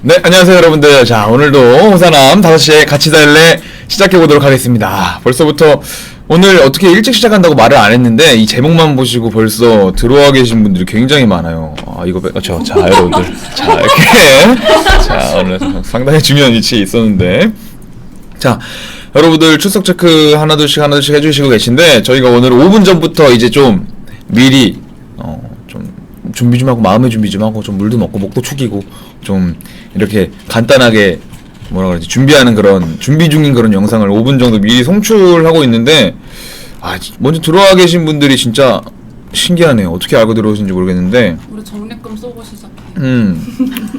네, 안녕하세요, 여러분들. 자, 오늘도 호사남 5시에 같이 달래 시작해보도록 하겠습니다. 벌써부터 오늘 어떻게 일찍 시작한다고 말을 안 했는데, 이 제목만 보시고 벌써 들어와 계신 분들이 굉장히 많아요. 아, 이거, 빼- 그렇죠. 자, 여러분들. 자, 이렇게. 자, 오늘 상당히 중요한 위치에 있었는데. 자, 여러분들 출석 체크 하나둘씩 하나둘씩 해주시고 계신데, 저희가 오늘 5분 전부터 이제 좀 미리, 어, 좀 준비 좀 하고, 마음의 준비 좀 하고, 좀 물도 먹고, 목도 축이고, 좀 이렇게 간단하게, 뭐라 그러지, 준비하는 그런, 준비 중인 그런 영상을 5분 정도 미리 송출하고 있는데, 아, 먼저 들어와 계신 분들이 진짜 신기하네요. 어떻게 알고 들어오신지 모르겠는데, 우리 적립금 쏘고 시작해. 음,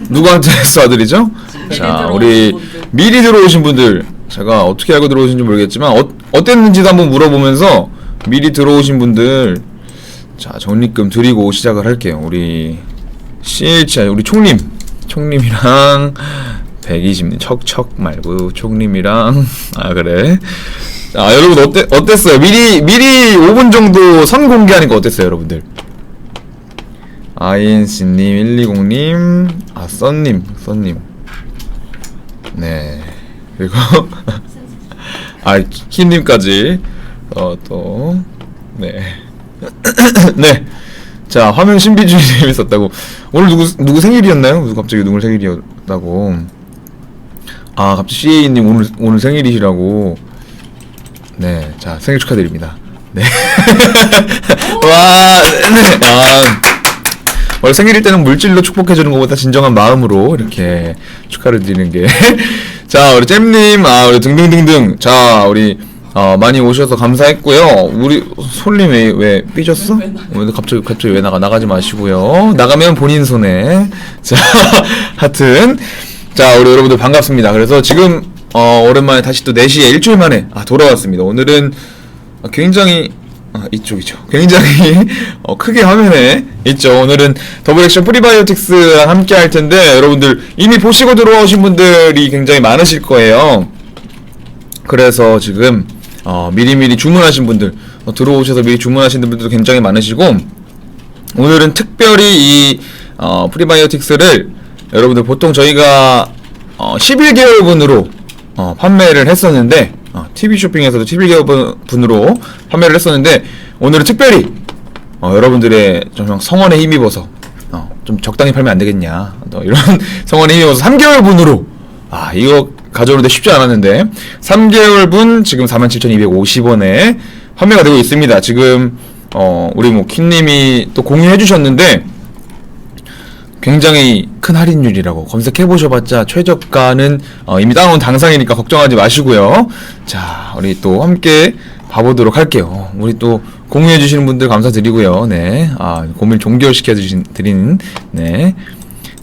누구한테 쏴드리죠? 자, 우리. 미리 들어오신 분들, 제가 어떻게 알고 들어오신지 모르겠지만, 어, 어땠는지도 한번 물어보면서, 미리 들어오신 분들, 자, 적립금 드리고 시작을 할게요. 우리, CHI, 우리 총님, 총님이랑, 120, 척척 말고, 총님이랑, 아, 그래. 자, 여러분, 어때, 어땠어요? 미리, 미리 5분 정도 선 공개하니까 어땠어요, 여러분들? INC님, 120님, 아, 썬님, 썬님. 네. 그리고, 아, 키님까지, 어, 또, 네. 네. 자, 화면 신비주의님 있었다고. 오늘 누구, 누구 생일이었나요? 갑자기 누구 생일이었다고. 아, 갑자기 CA님 오늘, 오늘 생일이시라고. 네. 자, 생일 축하드립니다. 네. 와, 네. 아. 원래 생일일 때는 물질로 축복해주는 것보다 진정한 마음으로 이렇게 축하를 드리는 게. 자, 우리 잼님, 아, 우리 등등등등. 자, 우리, 어, 많이 오셔서 감사했고요. 우리, 솔님 왜, 왜 삐졌어? 왜 갑자기, 갑자기 왜 나가? 나가지 마시고요. 나가면 본인 손해. 자, 하여튼. 자, 우리 여러분들 반갑습니다. 그래서 지금, 어, 오랜만에 다시 또 4시에 일주일 만에, 아, 돌아왔습니다. 오늘은 굉장히 아, 이쪽이죠. 굉장히 어, 크게 화면에 있죠. 오늘은 더블 액션 프리바이오틱스랑 함께 할 텐데 여러분들 이미 보시고 들어오신 분들이 굉장히 많으실 거예요. 그래서 지금 어, 미리미리 주문하신 분들 어, 들어오셔서 미리 주문하신 분들도 굉장히 많으시고 오늘은 특별히 이 어, 프리바이오틱스를 여러분들 보통 저희가 어, 11개월분으로 어, 판매를 했었는데 어, TV 쇼핑에서도 11개월분으로 판매를 했었는데 오늘은 특별히 어, 여러분들의 좀 성원에 힘입어서 어, 좀 적당히 팔면 안 되겠냐. 또 이런 성원에 힘입어서 3개월분으로 아 이거 가져오는데 쉽지 않았는데 3개월분 지금 47,250원에 판매가 되고 있습니다 지금 어 우리 뭐 킨님이 또 공유해 주셨는데 굉장히 큰 할인율이라고 검색해 보셔봤자 최저가는 어, 이미 따놓은 당상이니까 걱정하지 마시고요. 자, 우리 또 함께 봐보도록 할게요. 우리 또 공유해 주시는 분들 감사드리고요. 네, 아 고민 종결시켜 드리는 네.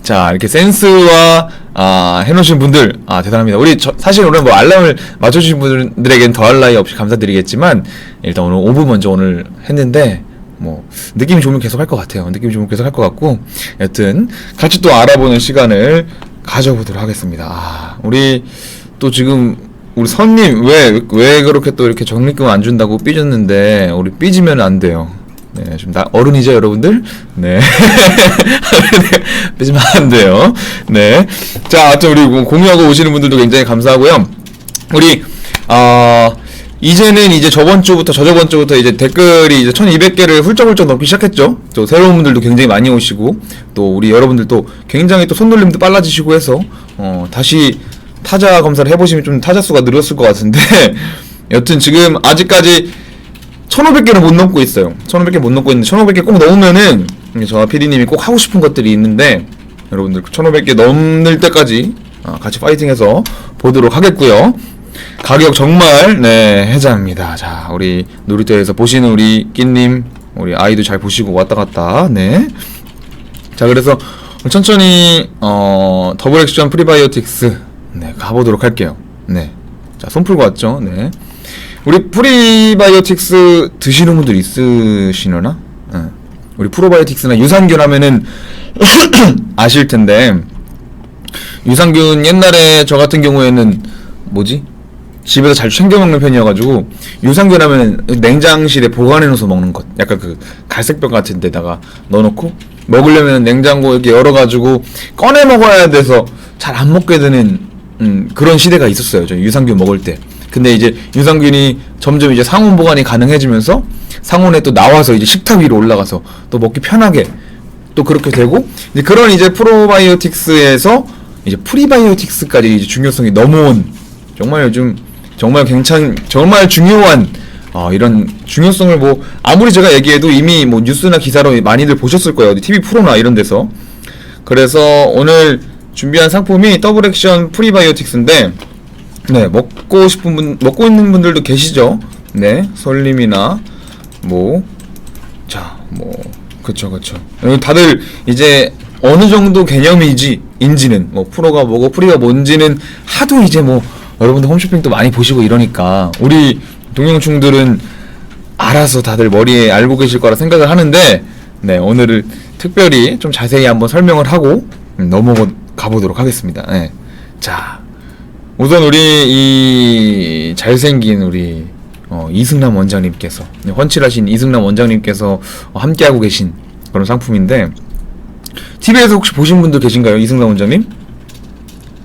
자 이렇게 센스와 아, 해놓으신 분들 아 대단합니다. 우리 저, 사실 오늘 뭐 알람을 맞춰주신 분들에겐 더할 나위 없이 감사드리겠지만 일단 오늘 5분 먼저 오늘 했는데 뭐 느낌이 좋으면 계속 할 것 같아요. 느낌이 좋으면 계속 할 것 같고 여튼 같이 또 알아보는 시간을 가져보도록 하겠습니다. 아, 우리 또 지금 우리 선님 왜 왜 그렇게 또 이렇게 적립금 안 준다고 삐졌는데 우리 삐지면 안 돼요. 네, 지금 나 어른이죠, 여러분들? 네. 삐지면 안 돼요. 네. 자, 하여튼 우리 뭐 공유하고 오시는 분들도 굉장히 감사하고요. 우리 어 이제는 이제 저번 주부터 저저번 주부터 이제 댓글이 이제 1200개를 훌쩍훌쩍 넘기 시작했죠. 또 새로운 분들도 굉장히 많이 오시고 또 우리 여러분들도 굉장히 또 손놀림도 빨라지시고 해서 어 다시 타자 검사를 해 보시면 좀 타자 수가 늘었을 것 같은데 여튼 지금 아직까지 1500개를 못 넘고 있어요. 1500개 못 넘고 있는데 1500개 꼭 넘으면은 저와 PD님이 꼭 하고 싶은 것들이 있는데 여러분들 1500개 넘을 때까지 어, 같이 파이팅해서 보도록 하겠고요. 가격 정말 네 해자합니다. 자 우리 놀이터에서 보시는 우리 끼님 우리 아이도 잘 보시고 왔다 갔다 네. 자 그래서 천천히 어 더블 액션 프리바이오틱스 네 가보도록 할게요. 네. 자 손 풀고 왔죠. 네. 우리 프리바이오틱스 드시는 분들 있으시려나? 네. 우리 프로바이오틱스나 유산균 하면은 아실 텐데 유산균 옛날에 저 같은 경우에는 뭐지? 집에서 잘 챙겨 먹는 편이어가지고 유산균 하면 냉장실에 보관해 놓아서 먹는 것 약간 그 갈색병 같은 데다가 넣어놓고 먹으려면 냉장고 이렇게 열어가지고 꺼내 먹어야 돼서 잘 안 먹게 되는 음, 그런 시대가 있었어요. 저 유산균 먹을 때. 근데 이제 유산균이 점점 이제 상온 보관이 가능해지면서 상온에 또 나와서 이제 식탁 위로 올라가서 또 먹기 편하게 또 그렇게 되고 이제 그런 이제 프로바이오틱스에서 이제 프리바이오틱스까지 이제 중요성이 넘어온 정말 요즘 정말 괜찮 정말 중요한 어, 이런 중요성을 뭐 아무리 제가 얘기해도 이미 뭐 뉴스나 기사로 많이들 보셨을 거예요. TV 프로나 이런 데서. 그래서 오늘 준비한 상품이 더블 액션 프리바이오틱스인데 네, 먹고 싶은 분 먹고 있는 분들도 계시죠? 네. 솔님이나 뭐 자, 뭐 그쵸 그쵸. 어, 다들 이제 어느 정도 개념이지 인지는 뭐 프로가 뭐고 프리가 뭔지는 하도 이제 뭐 여러분들 홈쇼핑도 많이 보시고 이러니까 우리 동영충들은 알아서 다들 머리에 알고 계실 거라 생각을 하는데 네 오늘을 특별히 좀 자세히 한번 설명을 하고 음, 넘어가 보도록 하겠습니다. 네. 자 우선 우리 이 잘생긴 우리 어, 이승남 원장님께서 네, 훤칠하신 이승남 원장님께서 어, 함께하고 계신 그런 상품인데 TV에서 혹시 보신 분들 계신가요, 이승남 원장님?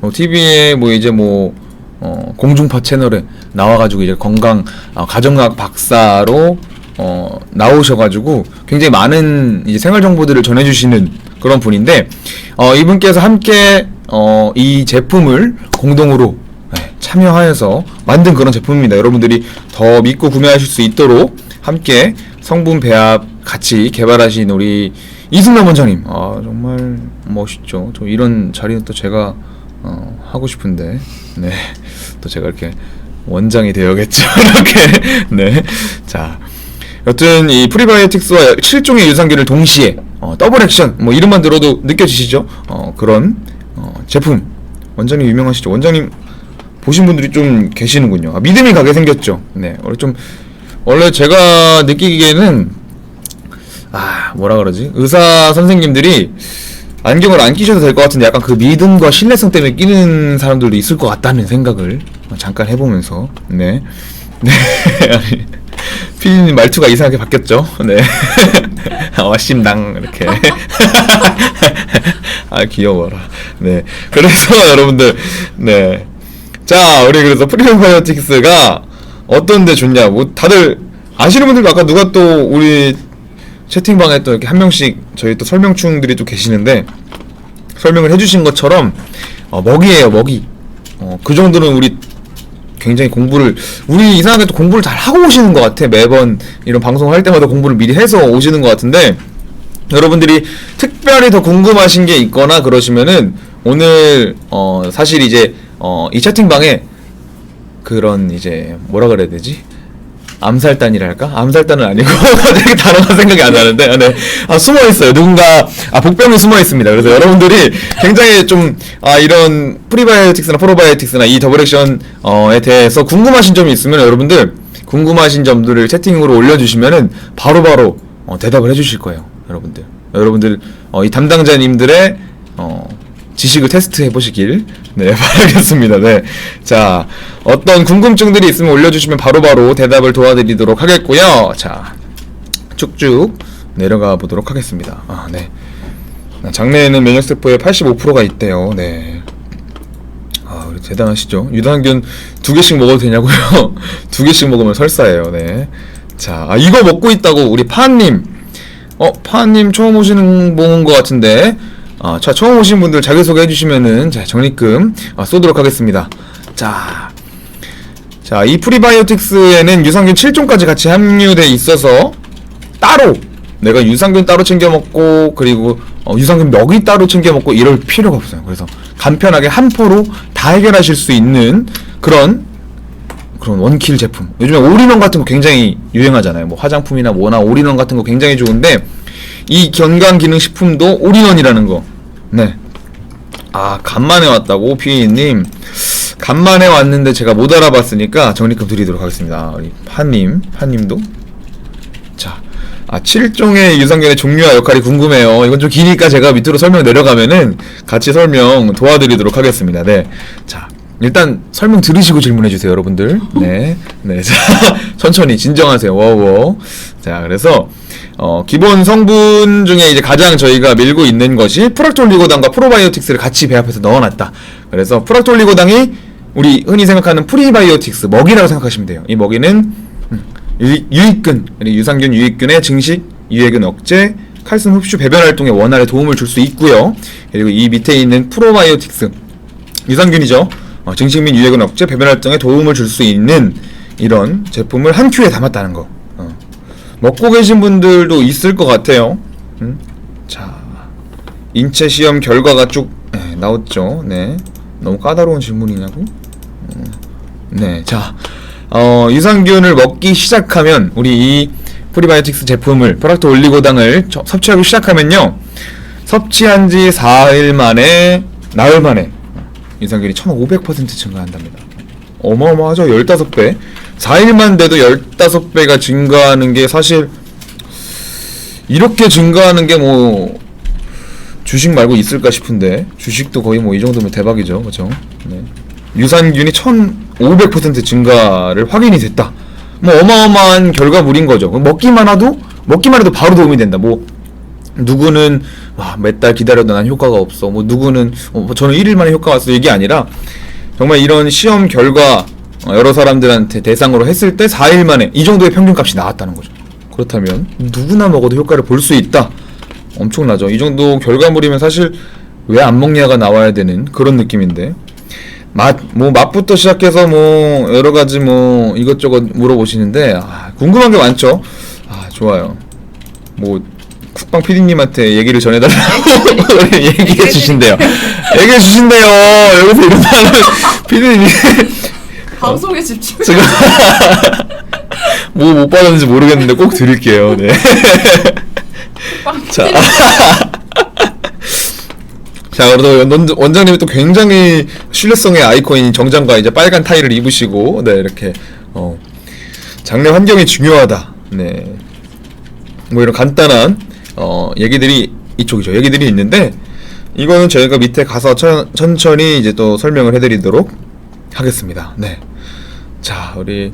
어, TV에 뭐 이제 뭐 어, 공중파 채널에 나와가지고 이제 건강 어, 가정학 박사로 어, 나오셔가지고 굉장히 많은 이제 생활 정보들을 전해주시는 그런 분인데 어, 이분께서 함께 어, 이 제품을 공동으로 네, 참여하여서 만든 그런 제품입니다. 여러분들이 더 믿고 구매하실 수 있도록 함께 성분 배합 같이 개발하신 우리 이승남 원장님, 아 정말 멋있죠. 저 이런 자리는 또 제가 어, 하고 싶은데, 네, 또 제가 이렇게 원장이 되어야겠죠. 이렇게, 네, 자. 여튼 이 프리바이오틱스와 7종의 유산균을 동시에 어, 더블 액션 뭐 이름만 들어도 느껴지시죠? 어, 그런 어, 제품 원장님 유명하시죠? 원장님 보신 분들이 좀 계시는군요. 아, 믿음이 가게 생겼죠. 네, 원래 좀 원래 제가 느끼기에는 아 뭐라 그러지 의사 선생님들이 안경을 안 끼셔도 될 것 같은데 약간 그 믿음과 신뢰성 때문에 끼는 사람들도 있을 것 같다는 생각을 잠깐 해보면서 네. 네. 피디님 말투가 이상하게 바뀌었죠? 네. 와심당, 이렇게. 아, 귀여워라. 네. 그래서 여러분들, 네. 자, 우리 그래서 프리바이오틱스가 어떤데 좋냐고. 다들 아시는 분들도 아까 누가 또 우리 채팅방에 또 이렇게 한 명씩 저희 또 설명충들이 또 계시는데 설명을 해주신 것처럼 어, 먹이에요, 먹이. 어, 그 정도는 우리 굉장히 공부를 우리 이상하게 또 공부를 잘 하고 오시는 것 같아 매번 이런 방송을 할 때마다 공부를 미리 해서 오시는 것 같은데 여러분들이 특별히 더 궁금하신 게 있거나 그러시면은 오늘 어 사실 이제 어 이 채팅방에 그런 이제 뭐라 그래야 되지 암살단이랄까? 암살단은 아니고 갑자기 단어가 생각이 안 나는데 아, 네. 아 숨어 있어요. 누군가 아 복병이 숨어 있습니다. 그래서 여러분들이 굉장히 좀 아 이런 프리바이오틱스나 프로바이오틱스나 이 더블 액션 어에 대해서 궁금하신 점이 있으면 여러분들 궁금하신 점들을 채팅으로 올려주시면은 바로바로 어, 대답을 해주실 거예요. 여러분들 여러분들 어, 이 담당자님들의 어, 지식을 테스트해 보시길 네 바라겠습니다. 네. 자, 어떤 궁금증들이 있으면 올려주시면 바로 바로 대답을 도와드리도록 하겠고요. 자, 쭉쭉 내려가 보도록 하겠습니다. 아, 네. 장내에는 면역 세포의 85%가 있대요. 네. 아, 우리 대단하시죠? 유산균 두 개씩 먹어도 되냐고요? 두 개씩 먹으면 설사예요. 네. 자, 아, 이거 먹고 있다고 우리 파님. 어, 파님 처음 오시는 분인 것 같은데. 아, 자, 처음 오신 분들 자기소개 해주시면은, 자, 적립금 아, 쏘도록 하겠습니다. 자, 자, 이 프리바이오틱스에는 유산균 7종까지 같이 함유돼 있어서 따로 내가 유산균 따로 챙겨 먹고 그리고 어, 유산균 먹이 따로 챙겨 먹고 이럴 필요가 없어요. 그래서 간편하게 한 포로 다 해결하실 수 있는 그런 그런 원킬 제품. 요즘에 올인원 같은 거 굉장히 유행하잖아요. 뭐 화장품이나 뭐나 올인원 같은 거 굉장히 좋은데 이 건강 기능 식품도 올인원이라는 거. 네. 아 간만에 왔다고 피디님. 간만에 왔는데 제가 못 알아봤으니까 적립금 드리도록 하겠습니다. 우리 파님, 파님도. 자, 아 7종의 유산균의 종류와 역할이 궁금해요. 이건 좀 기니까 제가 밑으로 설명 내려가면은 같이 설명 도와드리도록 하겠습니다. 네. 자, 일단 설명 들으시고 질문해 주세요, 여러분들. 네. 네. 자, 천천히 진정하세요. 워워. 자, 그래서 어, 기본 성분 중에 이제 가장 저희가 밀고 있는 것이 프락톨리고당과 프로바이오틱스를 같이 배합해서 넣어놨다. 그래서 프락톨리고당이 우리 흔히 생각하는 프리바이오틱스 먹이라고 생각하시면 돼요. 이 먹이는 음, 유, 유익균, 유산균, 유익균의 증식, 유해균 억제, 칼슘 흡수, 배변 활동에 원활에 도움을 줄 수 있고요. 그리고 이 밑에 있는 프로바이오틱스, 유산균이죠. 어, 증식 및 유해균 억제, 배변 활동에 도움을 줄 수 있는 이런 제품을 한 큐에 담았다는 거. 어. 먹고 계신 분들도 있을 것 같아요. 음? 자, 인체 시험 결과가 쭉 네, 나왔죠. 네, 너무 까다로운 질문이냐고? 어, 네, 자, 어, 유산균을 먹기 시작하면 우리 이 프리바이오틱스 제품을 프락토 올리고당을 저- 섭취하기 시작하면요, 섭취한 지 4일 만에 나흘 만에 유산균이 1,500% 증가한답니다. 어마어마하죠. 15배. 4일만 돼도 15배가 증가하는 게 사실 이렇게 증가하는 게 뭐 주식 말고 있을까 싶은데 주식도 거의 뭐 이 정도면 대박이죠. 그렇죠? 네. 유산균이 1,500% 증가를 확인이 됐다. 뭐 어마어마한 결과물인 거죠. 먹기만 해도 먹기만 해도 바로 도움이 된다. 뭐 누구는 몇달 기다려도 난 효과가 없어. 뭐 누구는 어, 뭐 저는 1일 만에 효과 왔어. 이게 아니라 정말 이런 시험 결과 어, 여러 사람들한테 대상으로 했을 때 4일 만에 이 정도의 평균값이 나왔다는 거죠. 그렇다면 누구나 먹어도 효과를 볼 수 있다. 엄청나죠. 이 정도 결과물이면 사실 왜 안 먹냐가 나와야 되는 그런 느낌인데 맛, 뭐 맛부터 시작해서 뭐 여러 가지 뭐 이것저것 물어보시는데 아, 궁금한 게 많죠. 아 좋아요. 뭐 국방 PD님한테 얘기를 전해달라고 얘기해 주신대요. 얘기해 주신대요. 여기서 이런 말을 PD님이 방송에 집중. 제가 뭐 못 받았는지 모르겠는데 꼭 드릴게요. 네. 자. 자, 그래도 원- 원장님이 또 굉장히 신뢰성의 아이콘인 정장과 이제 빨간 타이를 입으시고, 네, 이렇게, 어, 장래 환경이 중요하다. 네. 뭐 이런 간단한, 어, 얘기들이, 이쪽이죠. 얘기들이 있는데, 이거는 저희가 밑에 가서 천, 천천히 이제 또 설명을 해드리도록 하겠습니다. 네. 자, 우리,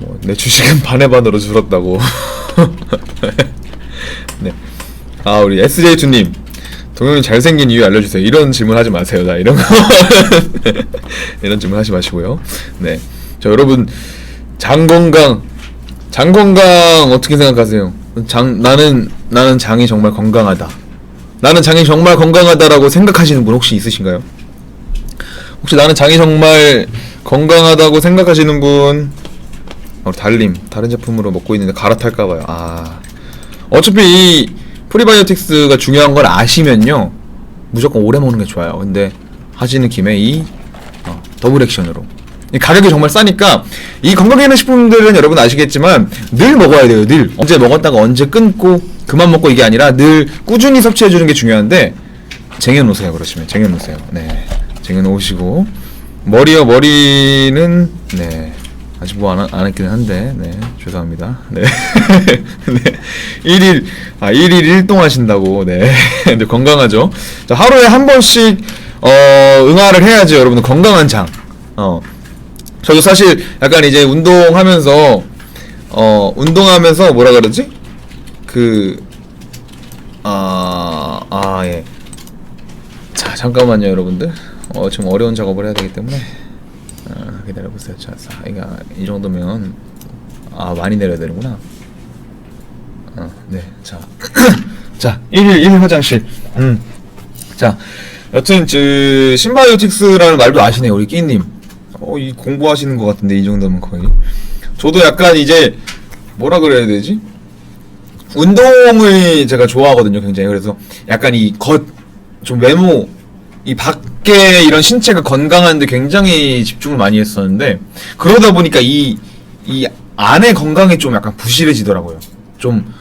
뭐, 내 주식은 반의 반으로 줄었다고. 네. 아, 우리 SJ2님. 동영이 잘생긴 이유 알려주세요. 이런 질문 하지 마세요. 나 이런 거. 이런 질문 하지 마시고요. 네. 자, 여러분. 장 건강. 장 건강 어떻게 생각하세요? 장, 나는, 나는 장이 정말 건강하다. 나는 장이 정말 건강하다라고 생각하시는 분 혹시 있으신가요? 혹시 나는 장이 정말 건강하다고 생각하시는 분? 어, 달님. 다른 제품으로 먹고 있는데 갈아탈까 봐요. 아. 어차피 이 프리바이오틱스가 중요한 걸 아시면요 무조건 오래 먹는 게 좋아요 근데 하시는 김에 이 어, 더블 액션으로 이 가격이 정말 싸니까 이 건강기능 식품들은 여러분 아시겠지만 늘 먹어야 돼요 늘. 언제 먹었다가 언제 끊고 그만 먹고 이게 아니라 늘 꾸준히 섭취해 주는 게 중요한데 쟁여놓으세요 그러시면. 쟁여놓으세요. 네. 쟁여놓으시고. 머리요 머리는 네. 아직 뭐 안, 안 했기는 한데. 네. 죄송합니다. 네, 네. 1일 아 1일 1동 하신다고. 네. 근데 건강하죠? 자 하루에 한 번씩 어 응아를 해야지 여러분들. 건강한 장 어 저도 사실 약간 이제 운동하면서 어 운동하면서 뭐라 그러지 그, 그아아 예 자 잠깐만요 여러분들 어 지금 어려운 작업을 해야 되기 때문에 아, 기다려보세요. 자, 사, 이거 이 정도면 아 많이 내려야 되는구나. 어, 네, 자, 자, 1일 1 화장실. 음, 자, 여튼 그 신바이오틱스라는 말도 아시네요, 우리 끼님. 어, 이 공부하시는 것 같은데 이 정도면 거의. 저도 약간 이제 뭐라 그래야 되지? 운동을 제가 좋아하거든요, 굉장히. 그래서 약간 이 겉, 좀 외모, 이 밖에 이런 신체가 건강한데 굉장히 집중을 많이 했었는데, 그러다 보니까 이, 이 안의 건강이 좀 약간 부실해지더라고요. 좀,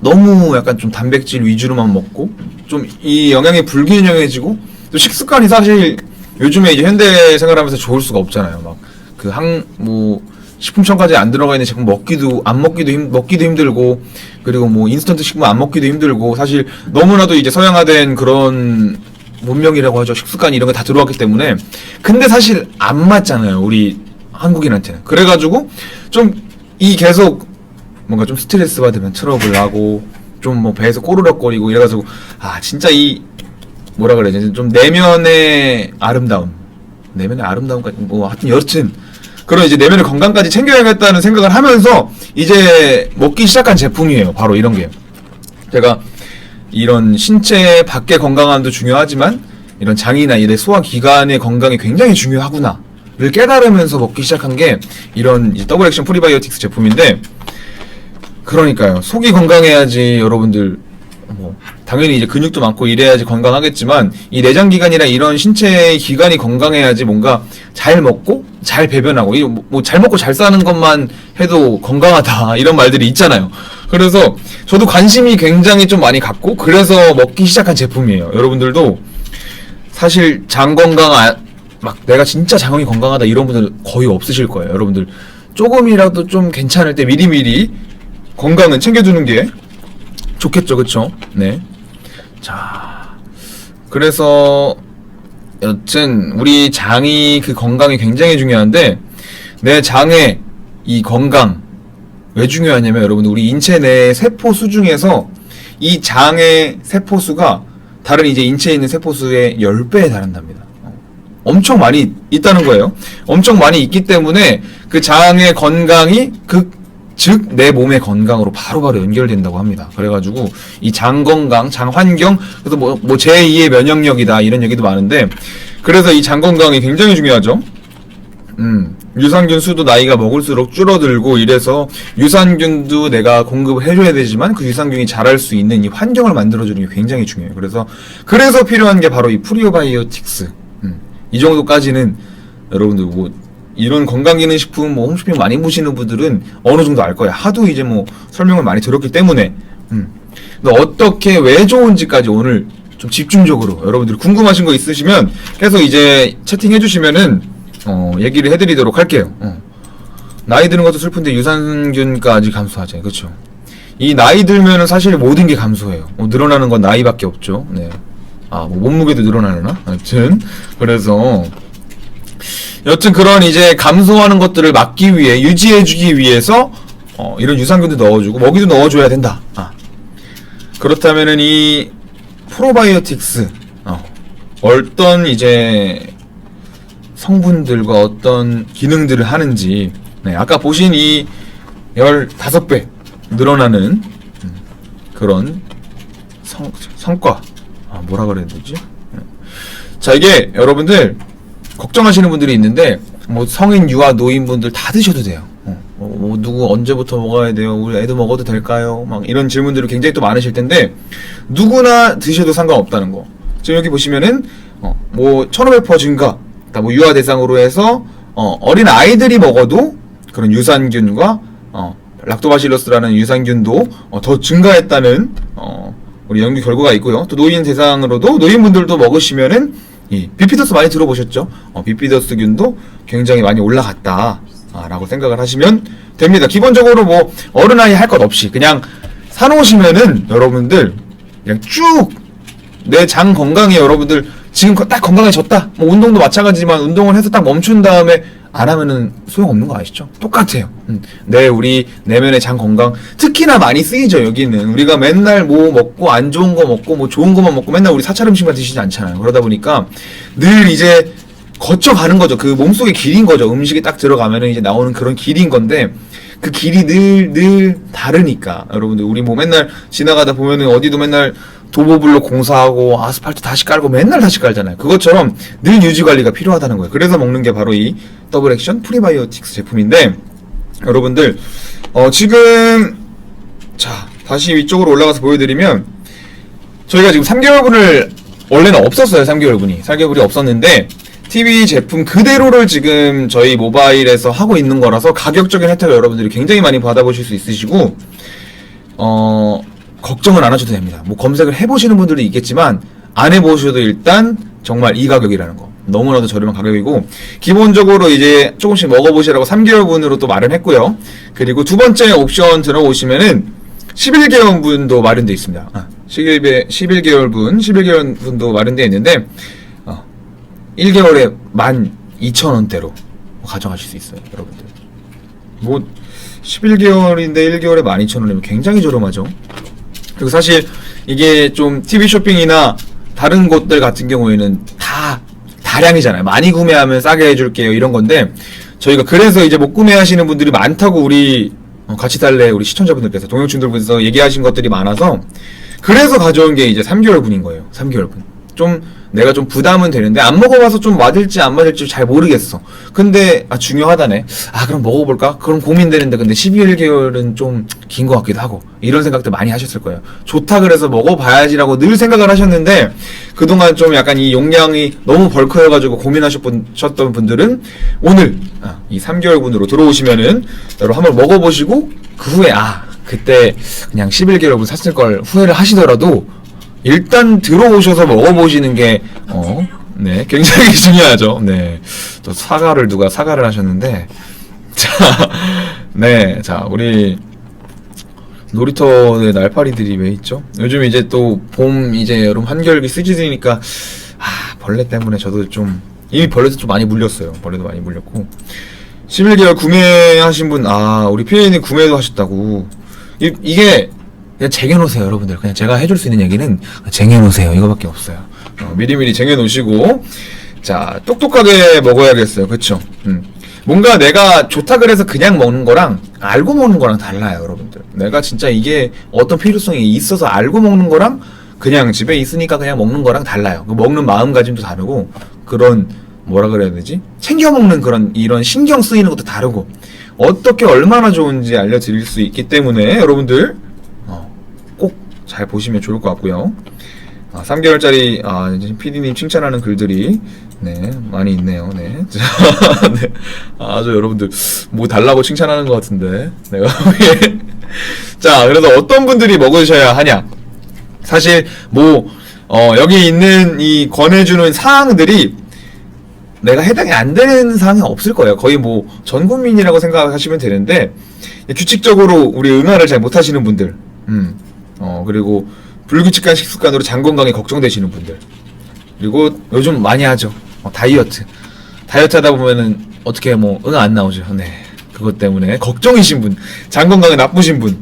너무 약간 좀 단백질 위주로만 먹고, 좀 이 영양이 불균형해지고, 또 식습관이 사실 요즘에 이제 현대 생활하면서 좋을 수가 없잖아요. 막, 그 항, 뭐, 식품첨가제 안 들어가 있는 제품 먹기도 안 먹기도 힘 먹기도 힘들고 그리고 뭐 인스턴트 식품 안 먹기도 힘들고 사실 너무나도 이제 서양화된 그런 문명이라고 하죠. 식습관 이런 거 다 들어왔기 때문에. 근데 사실 안 맞잖아요 우리 한국인한테는. 그래가지고 좀 이 계속 뭔가 좀 스트레스 받으면 트러블 나고 좀 뭐 배에서 꼬르륵거리고 이래가지고 아 진짜 이 뭐라 그래야 되지? 좀 내면의 아름다움. 내면의 아름다움까지 뭐 하여튼 여튼 그런 이제 내면의 건강까지 챙겨야겠다는 생각을 하면서 이제 먹기 시작한 제품이에요. 바로 이런 게. 제가 이런 신체 밖의 건강함도 중요하지만 이런 장이나 이래 소화 기관의 건강이 굉장히 중요하구나 를 깨달으면서 먹기 시작한 게 이런 더블 액션 프리바이오틱스 제품인데 그러니까요. 속이 건강해야지 여러분들 뭐 당연히 이제 근육도 많고 이래야지 건강하겠지만 이 내장 기관이나 이런 신체 기관이 건강해야지 뭔가 잘 먹고 잘 배변하고 뭐잘 먹고 잘 사는 것만 해도 건강하다 이런 말들이 있잖아요. 그래서 저도 관심이 굉장히 좀 많이 갖고 그래서 먹기 시작한 제품이에요. 여러분들도 사실 장 건강 아, 막 내가 진짜 장이 건강하다 이런 분들 거의 없으실 거예요. 여러분들 조금이라도 좀 괜찮을 때 미리미리 건강은 챙겨두는 게 좋겠죠, 그쵸? 네. 자, 그래서 여튼 우리 장이 그 건강이 굉장히 중요한데 내 장의 이 건강 왜 중요하냐면 여러분 우리 인체 내 세포 수 중에서 이 장의 세포 수가 다른 이제 인체에 있는 세포 수의 10배에 달한답니다. 어. 엄청 많이 있다는 거예요. 엄청 많이 있기 때문에 그 장의 건강이 그 즉 내 몸의 건강으로 바로바로 연결된다고 합니다. 그래가지고 이 장 건강, 장 환경 그래서 뭐, 뭐 제2의 면역력이다 이런 얘기도 많은데 그래서 이 장 건강이 굉장히 중요하죠. 음, 유산균 수도 나이가 먹을수록 줄어들고 이래서 유산균도 내가 공급을 해줘야 되지만 그 유산균이 자랄 수 있는 이 환경을 만들어주는 게 굉장히 중요해요. 그래서 그래서 필요한 게 바로 이 프리오바이오틱스. 음, 이 정도까지는 여러분들 뭐 이런 건강기능식품 뭐 홈쇼핑 많이 보시는 분들은 어느 정도 알 거예요. 하도 이제 뭐 설명을 많이 들었기 때문에. 음. 근데 어떻게 왜 좋은지까지 오늘 좀 집중적으로 여러분들 궁금하신 거 있으시면 계속 이제 채팅해 주시면은 어, 얘기를 해드리도록 할게요. 어. 나이 드는 것도 슬픈데 유산균까지 감소하죠. 그렇죠. 이 나이 들면은 사실 모든 게 감소해요. 뭐 늘어나는 건 나이밖에 없죠. 네. 아, 뭐 몸무게도 늘어나나? 여튼 그래서 여튼 그런 이제 감소하는 것들을 막기 위해 유지해주기 위해서 어, 이런 유산균도 넣어주고 먹이도 넣어줘야 된다. 아. 그렇다면은 이 프로바이오틱스 어, 어떤 이제 성분들과 어떤 기능들을 하는지 네, 아까 보신 이 15배 늘어나는 음, 그런 성, 성과 아, 뭐라 그래야 되지? 네. 자 이게 여러분들 걱정하시는 분들이 있는데 뭐 성인 유아 노인분들 다 드셔도 돼요. 어, 뭐, 뭐 누구 언제부터 먹어야 돼요? 우리 애도 먹어도 될까요? 막 이런 질문들이 굉장히 또 많으실 텐데 누구나 드셔도 상관없다는 거. 지금 여기 보시면은 어, 뭐 1500% 증가, 그러니까 뭐 유아 대상으로 해서 어, 어린 아이들이 먹어도 그런 유산균과 어, 락토바실러스라는 유산균도 어, 더 증가했다는 어, 우리 연구 결과가 있고요. 또 노인 대상으로도 노인분들도 먹으시면은 이 비피더스 많이 들어보셨죠? 어, 비피더스균도 굉장히 많이 올라갔다. 아, 라고 생각을 하시면 됩니다. 기본적으로 뭐 어른아이 할 것 없이 그냥 사놓으시면은 여러분들 그냥 쭉 내 장 건강에 여러분들 지금 거- 딱 건강해졌다. 뭐 운동도 마찬가지지만 운동을 해서 딱 멈춘 다음에 안 하면은 소용없는 거 아시죠? 똑같아요. 음, 내 우리 내면의 장 건강 특히나 많이 쓰이죠 여기는 우리가 맨날 뭐 먹고 안 좋은 거 먹고 뭐 좋은 거만 먹고 맨날 우리 사찰 음식만 드시지 않잖아요. 그러다 보니까 늘 이제 거쳐가는 거죠. 그 몸속의 길인 거죠. 음식이 딱 들어가면은 이제 나오는 그런 길인 건데 그 길이 늘, 늘 다르니까. 여러분들, 우리 뭐 맨날 지나가다 보면은 어디도 맨날 도보블록 공사하고 아스팔트 다시 깔고 맨날 다시 깔잖아요. 그것처럼 늘 유지 관리가 필요하다는 거예요. 그래서 먹는 게 바로 이 더블 액션 프리바이오틱스 제품인데 여러분들, 어, 지금 자, 다시 위쪽으로 올라가서 보여드리면 저희가 지금 3개월분을 원래는 없었어요. 3개월분이 3개월분이 없었는데 TV 제품 그대로를 지금 저희 모바일에서 하고 있는 거라서 가격적인 혜택을 여러분들이 굉장히 많이 받아보실 수 있으시고 어 걱정은 안 하셔도 됩니다. 뭐 검색을 해보시는 분들도 있겠지만 안 해보셔도 일단 정말 이 가격이라는 거 너무나도 저렴한 가격이고 기본적으로 이제 조금씩 먹어보시라고 3개월분으로 또 마련했고요. 그리고 두 번째 옵션 들어오시면은 11개월 분도 마련되어 있습니다. 아, 11개, 11개월 분, 11개월 분도 마련되어 있는데, 어, 1개월에 12,000원대로 가져가실 수 있어요, 여러분들. 뭐, 11개월인데 1개월에 12,000원이면 굉장히 저렴하죠. 그리고 사실 이게 좀 TV 쇼핑이나 다른 곳들 같은 경우에는 다 다량이잖아요. 많이 구매하면 싸게 해줄게요. 이런 건데 저희가 그래서 이제 못 구매하시는 분들이 많다고 우리 어, 같이 달래 우리 시청자분들께서 동영친들께서 얘기하신 것들이 많아서 그래서 가져온 게 이제 3개월분인 거예요. 3개월분. 좀 내가 좀 부담은 되는데 안 먹어봐서 좀 맞을지 안 맞을지 잘 모르겠어. 근데 아 중요하다네. 아 그럼 먹어볼까? 그럼 고민되는데 근데 11개월은 좀 긴 것 같기도 하고 이런 생각들 많이 하셨을 거예요. 좋다 그래서 먹어봐야지라고 늘 생각을 하셨는데 그동안 좀 약간 이 용량이 너무 벌크여가지고 고민하셨던 분들은 오늘 아, 이 3개월분으로 들어오시면은 여러분 한번 먹어보시고 그 후에 아 그때 그냥 11개월분 샀을 걸 후회를 하시더라도 일단 들어오셔서 먹어보시는 게, 어, 네, 굉장히 중요하죠. 네. 또 사과를 누가 사과를 하셨는데, 자, 네, 자, 우리 놀이터의 날파리들이 왜 있죠? 요즘 이제 또 봄, 이제 여름 한결기 시즌이니까, 아, 벌레 때문에 저도 좀, 이미 벌레도 좀 많이 물렸어요. 벌레도 많이 물렸고. 11개월 구매하신 분, 아, 우리 피해님 구매도 하셨다고. 이, 이게, 그냥 쟁여놓으세요, 여러분들. 그냥 제가 해줄 수 있는 얘기는 쟁여놓으세요. 이거밖에 없어요. 어, 미리미리 쟁여놓으시고, 자, 똑똑하게 먹어야겠어요. 그쵸? 음. 뭔가 내가 좋다 그래서 그냥 먹는 거랑 알고 먹는 거랑 달라요, 여러분들. 내가 진짜 이게 어떤 필요성이 있어서 알고 먹는 거랑 그냥 집에 있으니까 그냥 먹는 거랑 달라요. 그 먹는 마음가짐도 다르고, 그런, 뭐라 그래야 되지? 챙겨 먹는 그런, 이런 신경 쓰이는 것도 다르고, 어떻게 얼마나 좋은지 알려드릴 수 있기 때문에, 여러분들, 잘 보시면 좋을 것 같고요. 아, 3개월짜리 아, PD님 칭찬하는 글들이 네 많이 있네요. 네. 자, 네. 아주 여러분들 뭐 달라고 칭찬하는 것 같은데 내가 보기에. 자 그래서 어떤 분들이 먹으셔야 하냐? 사실 뭐 어, 여기 있는 이 권해주는 사항들이 내가 해당이 안 되는 사항이 없을 거예요. 거의 뭐 전 국민이라고 생각하시면 되는데 규칙적으로 우리 응아를 잘 못하시는 분들, 음, 어 그리고 불규칙한 식습관으로 장 건강이 걱정되시는 분들, 그리고 요즘 많이 하죠. 어, 다이어트, 다이어트 하다 보면은 어떻게 뭐 응아 안 나오죠. 네, 그것 때문에 걱정이신 분, 장 건강이 나쁘신 분,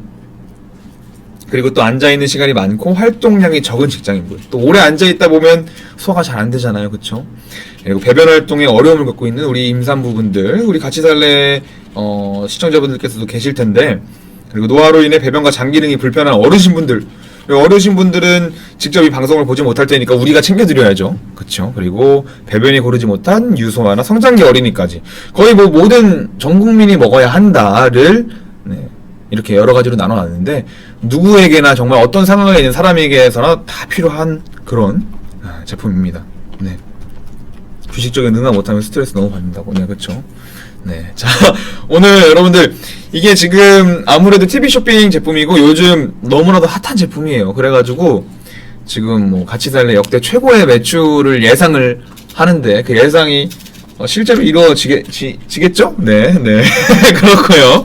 그리고 또 앉아 있는 시간이 많고 활동량이 적은 직장인분, 또 오래 앉아 있다 보면 소화가 잘 안 되잖아요, 그렇죠? 그리고 배변 활동에 어려움을 겪고 있는 우리 임산부분들, 우리 같이 살래 어, 시청자분들께서도 계실 텐데, 그리고 노화로 인해 배변과 장 기능이 불편한 어르신분들, 어르신분들은 직접 이 방송을 보지 못할 테니까 우리가 챙겨드려야죠, 그렇죠? 그리고 배변이 고르지 못한 유소아나 성장기 어린이까지 거의 뭐 모든 전 국민이 먹어야 한다를 네, 이렇게 여러 가지로 나눠놨는데 누구에게나 정말 어떤 상황에 있는 사람에게서나 다 필요한 그런 아, 제품입니다. 네. 규칙적인 응아 못하면 스트레스 너무 받는다고. 네, 그렇죠. 네. 자, 오늘 여러분들 이게 지금 아무래도 TV 쇼핑 제품이고 요즘 너무나도 핫한 제품이에요. 그래가지고 지금 뭐 같이 살래 역대 최고의 매출을 예상을 하는데 그 예상이 어, 실제로 이루어지게 지, 지겠죠? 네, 네. 그렇고요.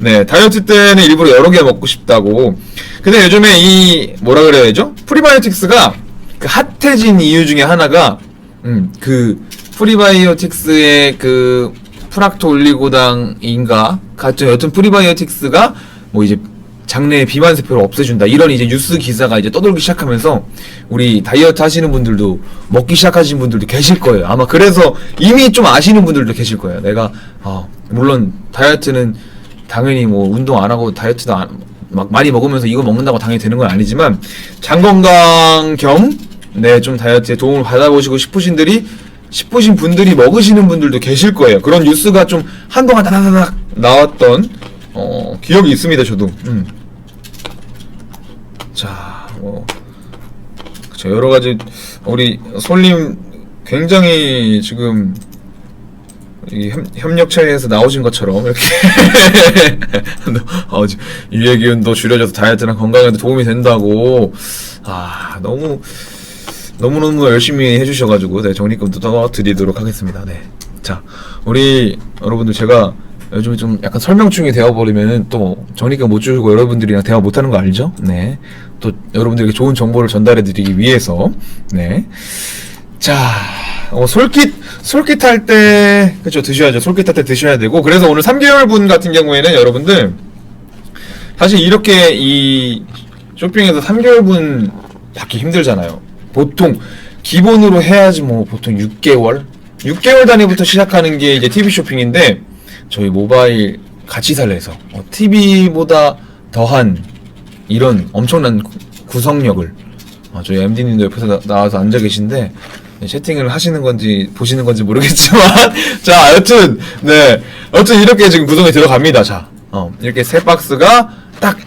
네, 다이어트 때는 일부러 여러 개 먹고 싶다고. 근데 요즘에 이 뭐라 그래야죠? 프리바이오틱스가 그 핫해진 이유 중에 하나가 음, 그 프리바이오틱스의 그 프락토 올리고당인가? 같은 여튼 프리바이오틱스가 뭐 이제 장내 비만 세포를 없애준다. 이런 이제 뉴스 기사가 이제 떠돌기 시작하면서 우리 다이어트 하시는 분들도 먹기 시작하신 분들도 계실 거예요. 아마 그래서 이미 좀 아시는 분들도 계실 거예요. 내가 어, 물론 다이어트는 당연히 뭐 운동 안 하고 다이어트도 안, 막 많이 먹으면서 이거 먹는다고 당연히 되는 건 아니지만 장 건강 겸 네, 좀 다이어트에 도움을 받아보시고 싶으신들이 싶으신 분들이 먹으시는 분들도 계실 거예요. 그런 뉴스가 좀 한동안 다다다닥 나왔던 어, 기억이 있습니다. 저도. 음. 자, 뭐 그쵸 여러 가지 우리 솔님 굉장히 지금 이 협, 협력체에서 나오신 것처럼 이렇게 어, 유해 기운도 줄여져서 다이어트나 건강에도 도움이 된다고 아 너무 너무너무 열심히 해주셔가지고 네, 적립금도 더 드리도록 하겠습니다. 네. 자, 우리 여러분들 제가 요즘에 좀 약간 설명충이 되어버리면은 또 적립금 못 주고 여러분들이랑 대화 못하는 거 알죠? 네. 또 여러분들에게 좋은 정보를 전달해드리기 위해서 네. 자, 어, 솔깃 솔깃할 때 그렇죠 드셔야죠 솔깃할 때 드셔야 되고 그래서 오늘 3개월 분 같은 경우에는 여러분들 사실 이렇게 이 쇼핑에서 3개월 분 받기 힘들잖아요 보통 기본으로 해야지 뭐 보통 6개월? 6개월 단위부터 시작하는 게 이제 TV 쇼핑인데 저희 모바일 같이 살래서 어, TV보다 더한 이런 엄청난 구- 구성력을 어, 저희 MD님도 옆에서 나, 나와서 앉아 계신데 네, 채팅을 하시는 건지 보시는 건지 모르겠지만 자 여튼 네. 여튼 이렇게 지금 구성이 들어갑니다. 자 어, 이렇게 세 박스가 딱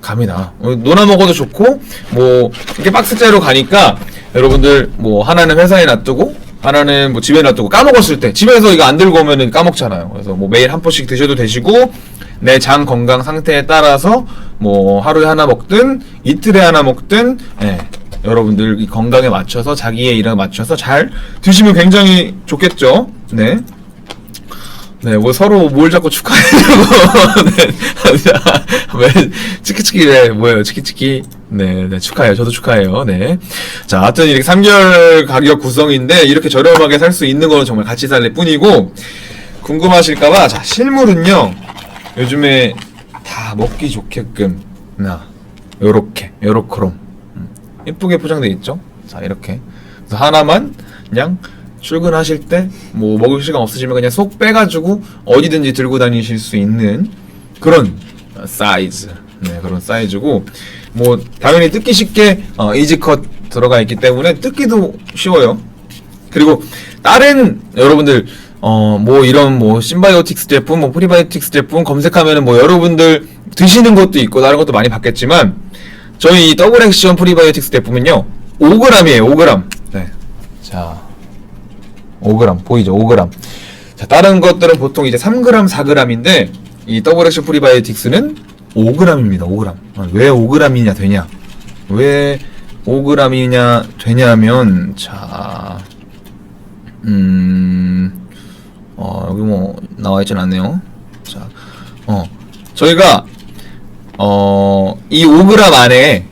갑니다 어, 놀아 먹어도 좋고 뭐 이렇게 박스째로 가니까 여러분들 뭐 하나는 회사에 놔두고 하나는 뭐 집에 놔두고 까먹었을 때 집에서 이거 안 들고 오면은 까먹잖아요. 그래서 뭐 매일 한 포씩 드셔도 되시고 내 장 건강 상태에 따라서 뭐 하루에 하나 먹든 이틀에 하나 먹든 예, 여러분들 이 건강에 맞춰서 자기의 일에 맞춰서 잘 드시면 굉장히 좋겠죠? 네 네, 뭐 서로 뭘 자꾸 축하해주고, 네, 자, 왜, 치키치키, 네, 뭐예요, 치키치키. 네, 네, 축하해요. 저도 축하해요. 네. 자, 하여튼 이렇게 3개월 가격 구성인데, 이렇게 저렴하게 살 수 있는 거는 정말 같이 살래 뿐이고, 궁금하실까봐, 자, 실물은요, 요즘에 다 먹기 좋게끔, 나, 요렇게, 요렇게롬. 음, 예쁘게 포장돼 있죠? 자, 이렇게. 그래서 하나만, 그냥, 출근하실 때 뭐 먹을 시간 없으시면 그냥 속 빼가지고 어디든지 들고 다니실 수 있는 그런 어, 사이즈. 네 그런 사이즈고 뭐 당연히 뜯기 쉽게 어, 이지컷 들어가 있기 때문에 뜯기도 쉬워요. 그리고 다른 여러분들 어 뭐 이런 뭐 심바이오틱스 제품 뭐 프리바이오틱스 제품 검색하면은 뭐 여러분들 드시는 것도 있고 다른 것도 많이 봤겠지만 저희 이 더블 액션 프리바이오틱스 제품은요 5g이에요 5g 네 자 5g 보이죠? 5g. 자, 다른 것들은 보통 이제 3g, 4g인데 이 더블 액션 프리바이오틱스는 5g입니다. 5g. 아, 왜 5g이냐 되냐? 왜 5g이냐 되냐면 자 음. 어, 여기 뭐 나와 있진 않네요. 자. 어. 저희가 어, 이 5g 안에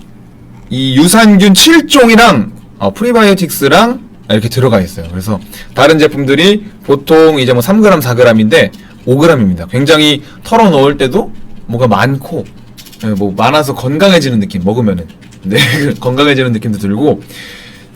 이 유산균 7종이랑 어, 프리바이오틱스랑 이렇게 들어가 있어요. 그래서 다른 제품들이 보통 이제 뭐 3g, 4g인데 5g입니다. 굉장히 털어 넣을 때도 뭐가 많고 예, 뭐 많아서 건강해지는 느낌 먹으면은 네 건강해지는 느낌도 들고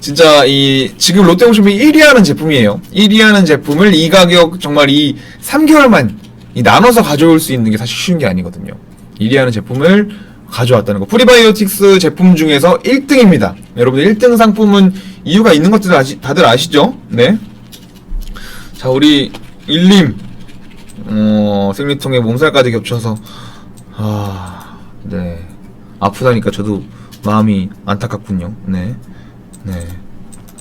진짜 이 지금 롯데홈쇼핑 1위 하는 제품이에요. 1위 하는 제품을 이 가격 정말 이 3개월만 이 나눠서 가져올 수 있는 게 사실 쉬운 게 아니거든요. 1위 하는 제품을 가져왔다는 거. 프리바이오틱스 제품 중에서 1등입니다. 여러분들 1등 상품은 이유가 있는 것들 아시, 다들 아시죠? 네. 자, 우리 일님 어, 생리통에 몸살까지 겹쳐서 아, 네. 아프다니까 저도 마음이 안타깝군요. 네. 네.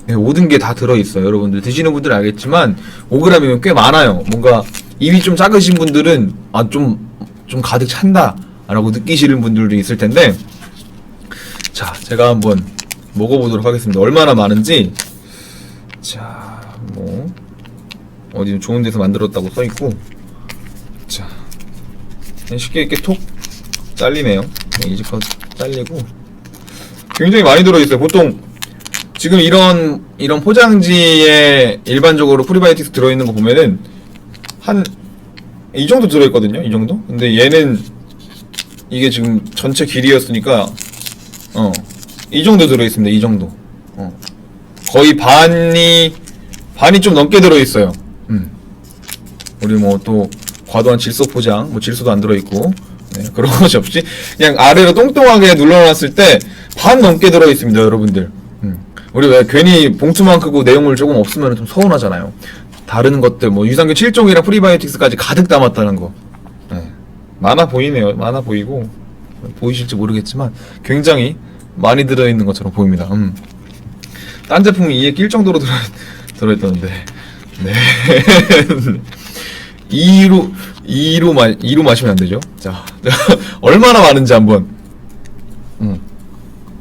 네, 모든 게 다 들어있어요. 여러분들 드시는 분들 은 알겠지만 5g이면 꽤 많아요. 뭔가 입이 좀 작으신 분들은 아 좀 좀 가득 찬다 라고 느끼시는 분들도 있을 텐데 자 제가 한번 먹어보도록 하겠습니다. 얼마나 많은지 자뭐 어디 좋은 데서 만들었다고 써 있고 자 쉽게 이렇게 톡 잘리네요. 네, 이제껏 잘리고 굉장히 많이 들어있어요. 보통 지금 이런 이런 포장지에 일반적으로 프리바이오틱스 들어있는 거 보면은 한 이 정도 들어있거든요. 이 정도. 근데 얘는 이게 지금 전체 길이였으니까 어 이 정도 들어있습니다. 이 정도. 어 거의 반이 반이 좀 넘게 들어있어요. 음 우리 뭐 또 과도한 질소 포장, 뭐 질소도 안 들어있고 네, 그런 것이 없이 그냥 아래로 똥똥하게 눌러놨을 때 반 넘게 들어있습니다, 여러분들. 음. 우리 왜 괜히 봉투만 크고 내용물 조금 없으면 좀 서운하잖아요. 다른 것들 뭐 유산균 7종이랑 프리바이오틱스까지 가득 담았다는 거. 네. 많아 보이네요. 많아 보이고 보이실지 모르겠지만 굉장히 많이 들어있는 것처럼 보입니다. 음. 딴 제품이 이에 낄 정도로 들어 들어있다는데. 네. 2로 2로 마 2로 마시면 안 되죠. 자, 얼마나 많은지 한번. 음.